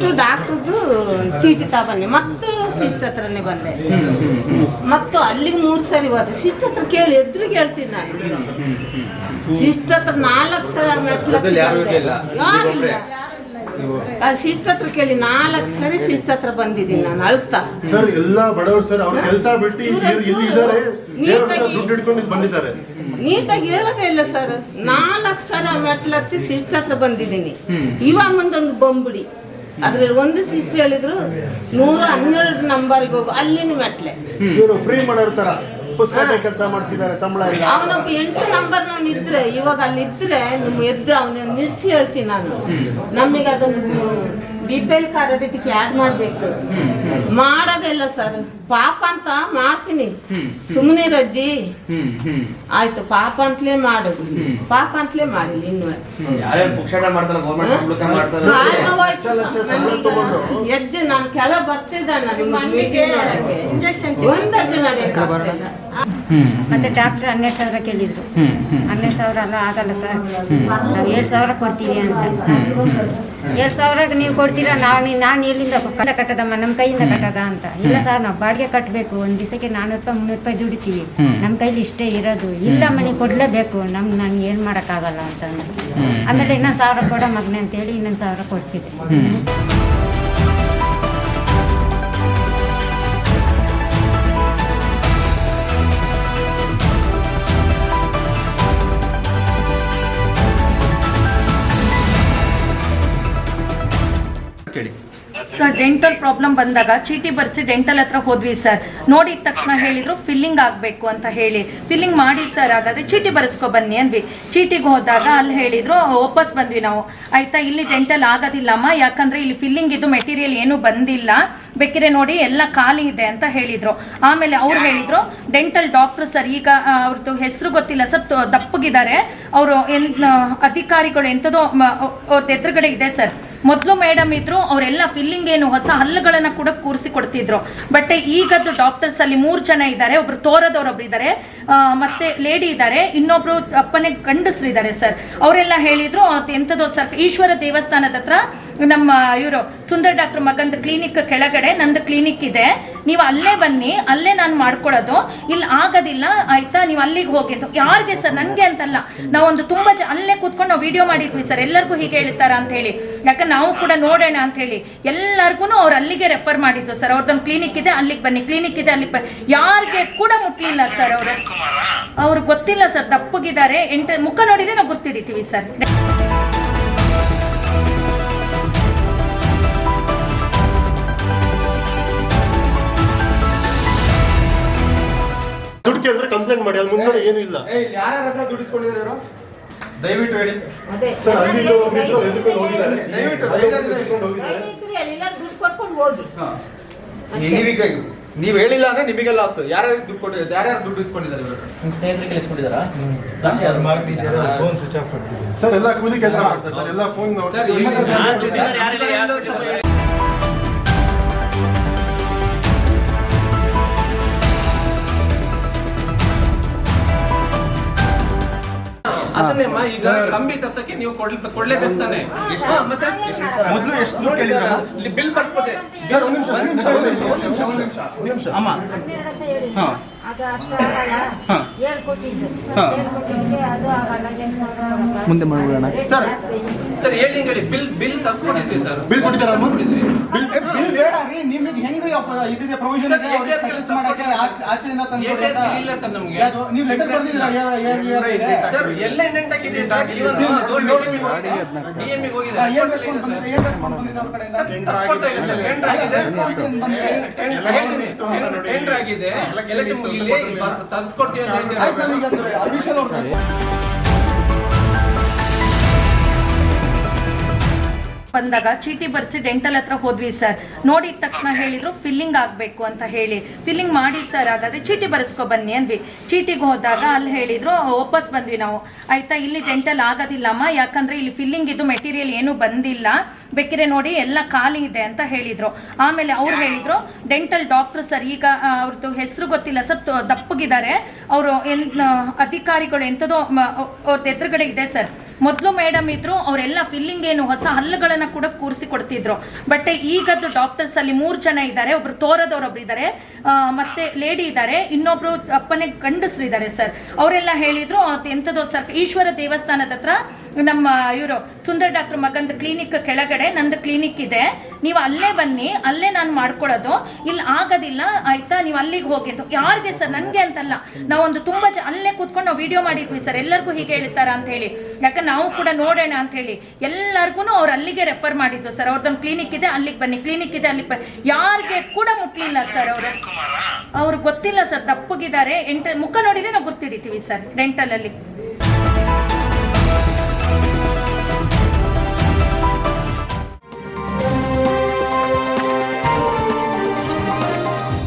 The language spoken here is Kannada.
ನೀವು ಡಾಕ್ಟ್ರದ್ದು ಡಾಕ್ಟರ್ದು ಚೀಟಿ ತಗೊಂಡೆ ಮತ್ತು ಸಿಸ್ಟ್ ಹತ್ರನೇ ಬಂದೆ. ಮತ್ತು ಅಲ್ಲಿಗೆ ಮೂರು ಸಾರಿ ಹೋದೆ. ಸಿಸ್ಟ್ ಹತ್ರ ಕೇಳಿ ಎದುರಿಗೆ ಹೇಳ್ತೀನಿ ನಾನು. ಸಿಸ್ಟ್ ಹತ್ರ ನಾಲ್ಕು ಸಲ ಮೆಟ್ಲು ಶಿಸ್ತ ಯಾರೂ ಇರ್ಲಿಲ್ಲ? ಆ ಸಿಸ್ಟರ್ ಹತ್ರ ಕೇಳಿ ನಾಲ್ಕು ಸರಿ ಶಿಸ್ತ ಹತ್ರ ಬಂದಿದ್ದೀನಿ ನಾನು ಅಳ್ತಾ. ಸರ್ ಎಲ್ಲಾ ಬಡವರು ಸರ್ ಅವ್ರ ಕೆಲಸ ಬಿಟ್ಟು ಇಲ್ಲಿ ಇದ್ದಾರೆ. ನೀಟಾಗಿ- ದುಡ್ಡು ಬಂದಿದ್ದಾರೆ. ನೀಟಾಗಿ ಹೇಳೋದೇ ಇಲ್ಲ ಸರ್. ನಾಲ್ಕು ಸಲ ಮೆಟ್ಲತ್ತಿ ಶಿಸ್ತ ಹತ್ರ ಬಂದಿದ್ದೀನಿ. ಇವಾಗ ಮುಂದೊಂದು ಬೊಂಬಿಡಿ. ಅದ್ರಲ್ಲಿ ಒಂದು ಸಿಸ್ಟರ್ ಹೇಳಿದ್ರು ನೂರ ಹನ್ನೆರಡು ನಂಬರ್ಗೆ ಹೋಗು ಅಲ್ಲಿನ ಮೆಟ್ಲೆ. ಇವರು ಫ್ರೀ ಮಾಡೋರ್ ಪುಸ್ತಕ ಕೆಲಸ ಮಾಡ್ತಿದ್ದಾರೆ ಸಂಬಳ ಇಲ್ಲ. ಅವನೊಬ್ಬ ಎಂಟು ನಂಬರ್ ನಾನು ಇದ್ರೆ ಇವಾಗ ಅಲ್ಲಿ ಇದ್ರೆ ನಿಮ್ ಎದ್ದು ಅವನ ನಿಲ್ಸಿ ಹೇಳ್ತೀನಿ ನಾನು. ನಮಗೆ ಅದೊಂದು ಬಿ ಪಿ ಎಲ್ ಕಾರ್ಡ್ ಇದಕ್ಕೆ ಆ್ಯಡ್ ಮಾಡಬೇಕು. ಮಾಡೋದಿಲ್ಲ ಸರ್ ಪಾಪ ಅಂತ ಮಾಡ್ತೀನಿ. ಸುಮ್ಮನೆ ರಜ್ಜಿ ಆಯ್ತು ಪಾಪ ಅಂತಲೇ ಮಾಡುದು ಪಾಪ ಅಂತಲೇ ಮಾಡಿಲ್ಲ ಇನ್ನು. ಎಜ್ಜೆ ನಾನು ಕೆಳ ಬರ್ತಿದ್ದಾನೆ ಇಂಜೆಕ್ಷನ್ ಮತ್ತೆ ಡಾಕ್ಟರ್ ಹನ್ನೆರಡು ಸಾವಿರ ಕೇಳಿದ್ರು. ಹನ್ನೆರಡು ಸಾವಿರ ಅಲ್ಲ ಆಗಲ್ಲ ಸರ್ ನಾವು ಏಳು ಸಾವಿರ ಕೊಡ್ತೀವಿ ಅಂತ. ಏಳು ಸಾವಿರಕ್ಕೆ ನೀವು ಕೊಡ್ತೀರಾ? ನಾನು ನಾನು ಎಲ್ಲಿಂದ ಕಟ್ಟ ಕಟ್ಟದಮ್ಮ? ನಮ್ಮ ಕೈಯಿಂದ ಕಟ್ಟದ ಅಂತ. ಇಲ್ಲ ಸರ್ ನಾವು ಬಾಡಿಗೆ ಕಟ್ಟಬೇಕು ಒಂದು ದಿವಸಕ್ಕೆ ನಾನೂರು ರೂಪಾಯಿ ಮುನ್ನೂರು ರೂಪಾಯಿ ದುಡಿತೀವಿ. ನಮ್ಮ ಕೈಲಿ ಇಷ್ಟೇ ಇರೋದು. ಇಲ್ಲ ಮನೆ ಕೊಡಲೇಬೇಕು. ನಮ್ ನಂಗೆ ಏನು ಮಾಡೋಕ್ಕಾಗಲ್ಲ ಅಂತ ಅಂದ್ರು. ಆಮೇಲೆ ಇನ್ನೊಂದು ಸಾವಿರ ಕೊಡ ಮಗನೆ ಅಂತೇಳಿ ಇನ್ನೊಂದು ಸಾವಿರ ಕೊಡ್ತಿದ್ದೆ ಸರ್ ಡೆಂಟಲ್ ಪ್ರಾಬ್ಲಮ್ ಬಂದಾಗ ಚೀಟಿ ಬರೆಸಿ ಡೆಂಟಲ್ ಹತ್ರ ಹೋದ್ವಿ ಸರ್. ನೋಡಿದ ತಕ್ಷಣ ಹೇಳಿದ್ರು ಫಿಲ್ಲಿಂಗ್ ಆಗಬೇಕು ಅಂತ ಹೇಳಿ. ಫಿಲ್ಲಿಂಗ್ ಮಾಡಿ ಸರ್ ಹಾಗಾದ್ರೆ ಚೀಟಿ ಬರೆಸ್ಕೊ ಬನ್ನಿ ಅಂದ್ವಿ. ಚೀಟಿಗೆ ಹೋದಾಗ ಅಲ್ಲಿ ಹೇಳಿದ್ರು ವಾಪಸ್ ಬಂದ್ವಿ ನಾವು. ಆಯ್ತಾ ಇಲ್ಲಿ ಡೆಂಟಲ್ ಆಗೋದಿಲ್ಲಮ್ಮ ಯಾಕಂದ್ರೆ ಇಲ್ಲಿ ಫಿಲ್ಲಿಂಗ್ ಇದು ಮೆಟೀರಿಯಲ್ ಏನು ಬಂದಿಲ್ಲ. ಬೇಕಿದ್ರೆ ನೋಡಿ ಎಲ್ಲ ಖಾಲಿ ಇದೆ ಅಂತ ಹೇಳಿದ್ರು. ಆಮೇಲೆ ಅವ್ರು ಹೇಳಿದ್ರು ಡೆಂಟಲ್ ಡಾಕ್ಟರ್ ಸರ್ ಈಗ ಅವ್ರದ್ದು ಹೆಸರು ಗೊತ್ತಿಲ್ಲ ಸರ್ ದಪ್ಪಗಿದ್ದಾರೆ. ಅವರು ಎನ್ ಅಧಿಕಾರಿಗಳು ಎಂಥದೋ ಅವ್ರದ್ದು ಎದುರುಗಡೆ ಇದೆ ಸರ್. ಮೊದಲು ಮೇಡಮ್ ಇದ್ರು, ಅವರೆಲ್ಲ ಫಿಲ್ಲಿಂಗ್ ಏನು ಹೊಸ ಹಲ್ಲುಗಳನ್ನು ಕೂಡ ಕೂರಿಸಿ ಕೊಡ್ತಿದ್ರು. ಬಟ್ ಈಗದ್ದು ಡಾಕ್ಟರ್ಸ್ ಅಲ್ಲಿ ಮೂರು ಜನ ಇದ್ದಾರೆ, ಒಬ್ರು ತೋರದವರೊಬ್ರು ಇದ್ದಾರೆ ಮತ್ತೆ ಲೇಡಿ ಇದ್ದಾರೆ, ಇನ್ನೊಬ್ರು ಅಪ್ಪನೇ ಗಂಡಸ್ರು ಇದ್ದಾರೆ ಸರ್. ಅವರೆಲ್ಲ ಹೇಳಿದ್ರು ಅವ್ರದ್ದು ಎಂಥದೋ ಸರ್, ಈಶ್ವರ ದೇವಸ್ಥಾನದ ಹತ್ರ ನಮ್ಮ ಇವರು ಸುಂದರ್ ಡಾಕ್ಟರ್ ಮಗಂದ್ ಕ್ಲಿನಿಕ್ ಕೆಳಗಡೆ, ನಂದು ಕ್ಲಿನಿಕ್ ಇದೆ. ನೀವು ಅಲ್ಲೇ ಬನ್ನಿ, ಅಲ್ಲೇ ನಾನು ಮಾಡ್ಕೊಳ್ಳೋದು ಇಲ್ಲಿ ಆಗೋದಿಲ್ಲ, ಆಯ್ತಾ? ನೀವು ಅಲ್ಲಿಗೆ ಹೋಗಿ ಅಂತ. ಯಾರಿಗೆ ಸರ್? ನನಗೆ ಅಂತಲ್ಲ. ನಾವೊಂದು ತುಂಬ ಜ, ಅಲ್ಲೇ ಕೂತ್ಕೊಂಡು ನಾವು ವಿಡಿಯೋ ಮಾಡಿದ್ವಿ ಸರ್. ಎಲ್ಲರಿಗೂ ಹೀಗೆ ಹೇಳ್ತಾರ ಅಂತ ಹೇಳಿ. ಯಾಕಂದ್ರೆ ನಾವು ಕೂಡ ನೋಡೋಣ ಅಂತ ಹೇಳಿ. ಎಲ್ಲರಿಗೂ ಅವ್ರು ಅಲ್ಲಿಗೆ ರೆಫರ್ ಮಾಡಿದ್ದು ಸರ್. ಅವ್ರದ್ದೊಂದು ಕ್ಲಿನಿಕ್ ಇದೆ, ಅಲ್ಲಿಗೆ ಬನ್ನಿ. ಕ್ಲಿನಿಕ್ ಇದೆ, ಅಲ್ಲಿಗೆ ಬನ್ನಿ. ಯಾರಿಗೆ ಕೂಡ ಮುಟ್ಲಿಲ್ಲ ಸರ್ ಅವರು. ಅವ್ರು ಗೊತ್ತಿಲ್ಲ ಸರ್. ದಪ್ಪಗಿದ್ದಾರೆ ಎಂಟು, ಮುಖ ನೋಡಿದ್ರೆ ನಾವು ಗುರ್ತಿಡಿತೀವಿ ಸರ್. ಕೇಳಿದ್ರೆ ಕಂಪ್ಲೇಂಟ್ ಮಾಡಿ ಅದ್ ಮುಂದೆ ಏನು ಇಲ್ಲ. ದಯವಿಟ್ಟು ಹೇಳಿ. ಅದೇ ಸರ್ ಅಲ್ಲಿ ಹೋಗಿದ್ದಾರೆ. ದಯವಿಟ್ಟು ಹೋಗಿದ್ದಾರೆ. ಹೇಳಿ, ಇಲ್ಲ ದುಡ್ಡು ಕೊಟ್ಕೊಂಡು ಹೋಗಿ. ನೀವೀಗ ನೀವ್ ಹೇಳಿಲ್ಲ ಅಂದ್ರೆ ನಿಮಗೆ ಲಾಸ್. ಯಾರ್ಯಾರು ದುಡ್ಡು ಕೊಟ್ಟಿದ್ದಾರೆ ಯಾರ್ಯಾರು ದುಡ್ಡು ಇಸ್ಕೊಂಡಿದ್ದಾರೆ ನಿಮ್ಮ ಆಫ್ ಕಳಿಸ್ಕೊಂಡಿದ್ದಾರಾ? ಸರ್ ಎಲ್ಲ ಕೂಲಿ ಕೆಲಸ ಮಾಡ್ತಾರೆ ಸರ್ ಎಲ್ಲ ಫೋನ್ ಅದನ್ನೇಮ್ಮ ಈಗ ಕಂಬಿ ತರ್ಸಕ್ಕೆ ನೀವು ಕೊಡ್ಲಿ- ಕೊಡ್ಲೇಬೇಕು ತಾನೆ? ಮತ್ತೆ? ಮೊದಲು ಎಷ್ಟು ಕೇಳಿದ್ರ ಬಿಲ್ ಬರ್ಸ್ಬೋದೆ ಸರ್ ಒಂದು ನಿಮಿಷ ಒಂದು ನಿಮಿಷ ಒಂದು ನಿಮಿಷ ಒಂದು ನಿಮಿಷ ಒಂದು ನಿಮಿಷ ಒಂದು ನಿಮಿಷ. ಅಮ್ಮ. ಹಾಂ. ಮುಂದೆ ಮಾಡ್ಬಿಡೋಣ. ಸರ್ ಸರ್ ಹೇಳಿ ಹೇಳಿ ಬಿಲ್ ಬಿಲ್ ತರ್ಸ್ಕೊಂಡಿದ್ವಿ ಸರ್. ಬಿಲ್ ಕೊಟ್ಟಿದ್ದಾರೆ ಅಮ್ಮ? ಕೊಟ್ಟಿದ್ವಿ. ಬಿಲ್ ಬೇಡ. ರೀ ನಿಮಗೆ ಹೆಂಗ್ರಿ ಅಪ್ಪ ಇದಿದೆ ಪ್ರೊವಿಷನ್ ಇದೆ ಅವ್ರಿಗೆ ಕೆಲಸ ಮಾಡಕ್ಕೆ ಆಚೆಯಿಂದ ತಂದು. ಇಲ್ಲ ಸರ್ ನಮ್ಗೆ. ನೀವು ಲೆಟರ್ ಬರ್ದಿದ್ದೀರಾ? ಸರ್ ಎಲ್ಲ ಇಂಡೆಂಟ್ ಆಗಿದೆ ಸರ್. ಇವನ್ DME ಹೋಗಿದೆ. DME ಹೋಗಿದೆ ಹಾ, ಬಂದಿದೆ? ಏನ್ response ಬಂದಿದೆ ಅವ್ರ ಕಡೆಯಿಂದ? ತರ್ಸ್ಕೊಡ್ತಾ ಇಲ್ಲ ಸರ್ ಟೆಂಡರ್ ಆಗಿದೆ. response ಟೆಂಡರ್ ಆಗಿದೆ. ಎಲೆಕ್ಷನ್ ಮುಗಿಲಿ ತರ್ಸ್ಕೊಡ್ತೀವಿ ಅಂತ ಹೇಳ್ತೀರಾ? ಆಯ್ತು ನಮಗೆ ಅದು official ಅವ್ರ ಬಂದಾಗ, ಚೀಟಿ ಬರ್ಸಿ ಡೆಂಟಲ್ ಹತ್ರ ಹೋದ್ವಿ ಸರ್. ನೋಡಿದ ತಕ್ಷಣ ಹೇಳಿದ್ರು ಫಿಲ್ಲಿಂಗ್ ಆಗಬೇಕು ಅಂತ ಹೇಳಿ. ಫಿಲ್ಲಿಂಗ್ ಮಾಡಿ ಸರ್, ಹಾಗಾದ್ರೆ ಚೀಟಿ ಬರೆಸ್ಕೊ ಬನ್ನಿ, ಅಂದ್ವಿ. ಚೀಟಿಗೆ ಹೋದಾಗ ಅಲ್ಲಿ ಹೇಳಿದ್ರು, ವಾಪಸ್ ಬಂದ್ವಿ ನಾವು. ಆಯ್ತಾ, ಇಲ್ಲಿ ಡೆಂಟಲ್ ಆಗೋದಿಲ್ಲಮ್ಮ ಯಾಕಂದ್ರೆ ಇಲ್ಲಿ ಫಿಲ್ಲಿಂಗ್ ಇದು ಮೆಟೀರಿಯಲ್ ಏನು ಬಂದಿಲ್ಲ. ಬೇಕಿದ್ರೆ ನೋಡಿ, ಎಲ್ಲ ಖಾಲಿ ಇದೆ ಅಂತ ಹೇಳಿದ್ರು. ಆಮೇಲೆ ಅವ್ರು ಹೇಳಿದ್ರು ಡೆಂಟಲ್ ಡಾಕ್ಟರ್ ಸರ್, ಈಗ ಅವ್ರದ್ದು ಹೆಸರು ಗೊತ್ತಿಲ್ಲ ಸರ್ ದಪ್ಪಗಿದ್ದಾರೆ. ಅವರು ಎನ್, ಅಧಿಕಾರಿಗಳು ಎಂಥದೋ ಅವ್ರದ್ದು ಎದುರುಗಡೆ ಇದೆ ಸರ್. ಮೊದಲು ಮೇಡಮ್ ಇದ್ರು, ಅವರೆಲ್ಲ ಫಿಲ್ಲಿಂಗ್ ಏನು ಹೊಸ ಹಲ್ಲುಗಳನ್ನು ಕೂಡ ಕೂರಿಸಿ ಕೊಡ್ತಿದ್ರು ಬಟ್ ಈಗದ್ದು ಡಾಕ್ಟರ್ಸ್ ಅಲ್ಲಿ ಮೂರು ಜನ ಇದ್ದಾರೆ, ಒಬ್ರು ತೋರದವ್ರೊಬ್ರು ಇದ್ದಾರೆ ಮತ್ತೆ ಲೇಡಿ ಇದ್ದಾರೆ ಇನ್ನೊಬ್ರು ಅಪ್ಪನೆ ಗಂಡಸರು ಇದ್ದಾರೆ ಸರ್ ಅವರೆಲ್ಲ ಹೇಳಿದ್ರು ಎಂಥದೋ ಸರ್ ಈಶ್ವರ ದೇವಸ್ಥಾನದ ಹತ್ರ ನಮ್ಮ ಇವರು ಸುಂದರ್ ಡಾಕ್ಟರ್ ಮಗಂದ್ ಕ್ಲಿನಿಕ್ ಕೆಳಗಡೆ, ನಂದು ಕ್ಲಿನಿಕ್ ಇದೆ. ನೀವು ಅಲ್ಲೇ ಬನ್ನಿ, ಅಲ್ಲೇ ನಾನು ಮಾಡ್ಕೊಳ್ಳೋದು ಇಲ್ಲಿ ಆಗೋದಿಲ್ಲ, ಆಯ್ತಾ? ನೀವು ಅಲ್ಲಿಗೆ ಹೋಗಿ ಅಂತ. ಯಾರಿಗೆ ಸರ್? ನನಗೆ ಅಂತಲ್ಲ. ನಾವೊಂದು ತುಂಬ ಜ ಅಲ್ಲೇ ಕೂತ್ಕೊಂಡು ನಾವು ವಿಡಿಯೋ ಮಾಡಿದ್ವಿ ಸರ್. ಎಲ್ಲರಿಗೂ ಹೀಗೆ ಹೇಳ್ತಾರ ಅಂತ ಹೇಳಿ. ಯಾಕಂದ್ರೆ ನಾವು ಕೂಡ ನೋಡೋಣ ಅಂತ ಹೇಳಿ. ಎಲ್ಲರಿಗೂ ಅವ್ರು ಅಲ್ಲಿಗೆ ರೆಫರ್ ಮಾಡಿದ್ದು ಸರ್. ಅವ್ರದ್ದೊಂದು ಕ್ಲಿನಿಕ್ ಇದೆ, ಅಲ್ಲಿಗೆ ಬನ್ನಿ. ಕ್ಲಿನಿಕ್ ಇದೆ, ಅಲ್ಲಿಗೆ ಬನ್ನಿ. ಯಾರಿಗೆ ಕೂಡ ಮುಟ್ಲಿಲ್ಲ ಸರ್ ಅವರು. ಅವ್ರಿಗೆ ಗೊತ್ತಿಲ್ಲ ಸರ್. ದಪ್ಪಗಿದ್ದಾರೆ ಎಂಟ ಮುಖ ನೋಡಿದ್ರೆ ನಾವು ಗುರ್ತಿಡಿತೀವಿ ಸರ್. ಡೆಂಟಲಲ್ಲಿ.